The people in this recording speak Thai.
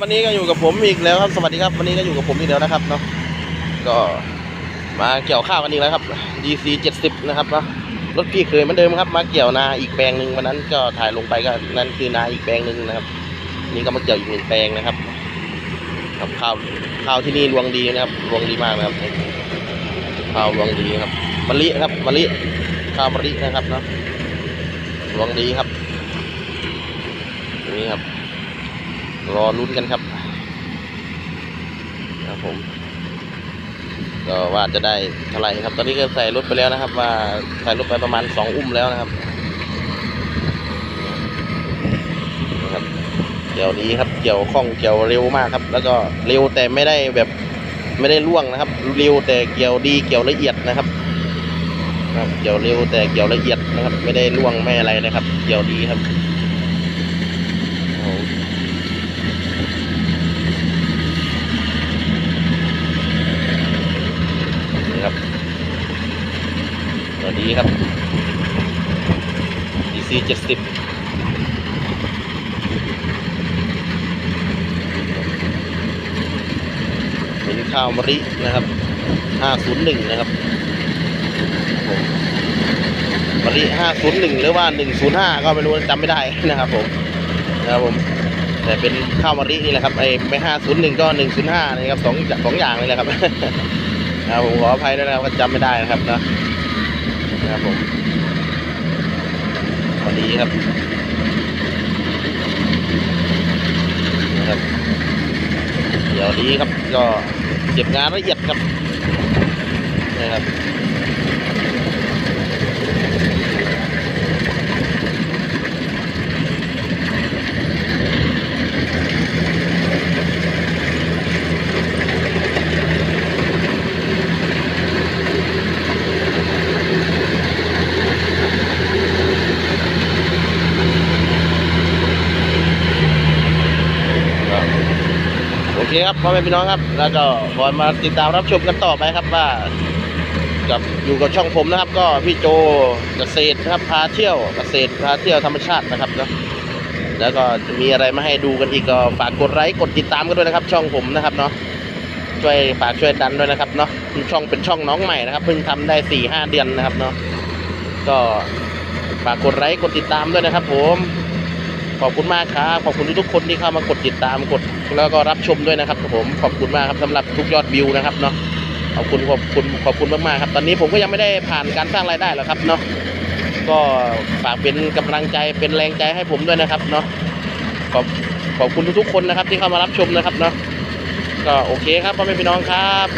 วันนี้ก็อยู่กับผมอีกแล้วครับ สวัสดีครับ วันนี้ก็อยู่กับผมอีกแล้วนะครับเนาะ ก็มาเกี่ยวข้าวกันอีกแล้วครับ DC 70 นะครับเนาะ รถพี่เคยเหมือนเดิมครับ มาเกี่ยวนาอีกแปลงหนึ่งวันนั้นก็ถ่ายลงไปก็นั่นคือนาอีกแปลงหนึ่งนะครับ นี่ก็มาเกี่ยวอีกหนึ่งแปลงนะครับครับข้าวข้าวที่นี่รวงดีนะครับรวงดีมากนะครับ ข้าวรวงดีครับมะลิครับมะลิข้าวมะลินะครับเนาะรวงดีครับ นี่ครับ รอลุ้นกันครับครับผม ก็ว่าจะได้เท่าไหร่ครับ ตอนนี้ก็ใส่รถไปแล้วนะครับ ว่าใส่รถไปประมาณสองอุ้มแล้วนะครับนะครับ เกี่ยวดีครับ เกี่ยวคล่องเกี่ยวเร็วมากครับ แล้วก็เร็วแต่ไม่ได้แบบไม่ได้ล่วงนะครับ เร็วแต่เกี่ยวดีเกี่ยวละเอียดนะครับครับเกี่ยวเร็วแต่เกี่ยวละเอียดนะครับ ไม่ได้ล่วงไม่อะไรนะครับ เกี่ยวดีครับโอ้โหนี่ครับ เกี่ยวดีครับ DC เจ็ดสิบเป็นข้าวมะรินะครับ 501 นะครับผมมะริ 501 หรือว่า 105 ก็ไม่รู้จำไม่ได้นะครับผม นะครับผม แต่เป็นข้าวมะรินี่แหละครับ ไอ้ไม่ 501 ก็ 105 นะครับสองสองอย่างเลยแหละครับ นะครับผมขออภัยด้วยนะครับก็จำไม่ได้นะครับนะ นะครับผมพอดีครับนะครับ เดี๋ยวนี้ครับก็เก็บงานละเอียดครับนะครับ เคครับพ่อแม่พี่น้องครับ แล้วก็ก่อนมาติดตามรับชมกันต่อไปครับว่ากับอยู่กับช่องผมนะครับ ก็พี่โจเกษตรนะครับพาเที่ยวเกษตรพาเที่ยวธรรมชาตินะครับเนาะแล้วก็จะมีอะไรมาให้ดูกันอีกก็ฝากกดไลค์กดติดตามกันด้วยนะครับ ช่องผมนะครับเนาะช่วยฝากช่วยดันด้วยนะครับเนาะช่องเป็นช่องน้องใหม่นะครับเพิ่งทำได้สี่ห้าเดือนนะครับเนาะก็ฝากกดไลค์กดติดตามด้วยนะครับ ผม ขอบคุณมากครับขอบคุณทุกๆคนที่เข้ามากดติดตามกด แล้วก็รับชมด้วยนะครับผมขอบคุณมากครับสำหรับทุกยอดวิวนะครับเนาะขอบคุณขอบคุณขอบคุณมากๆครับ ตอนนี้ผมก็ยังไม่ได้ผ่านการสร้างรายได้หรอกครับเนาะก็ฝากเป็นกำลังใจเป็นแรงใจให้ผมด้วยนะครับเนาะขอบขอบคุณทุกๆคนนะครับที่เข้ามารับชมนะครับเนาะก็โอเคครับพ่อแม่พี่น้องครับ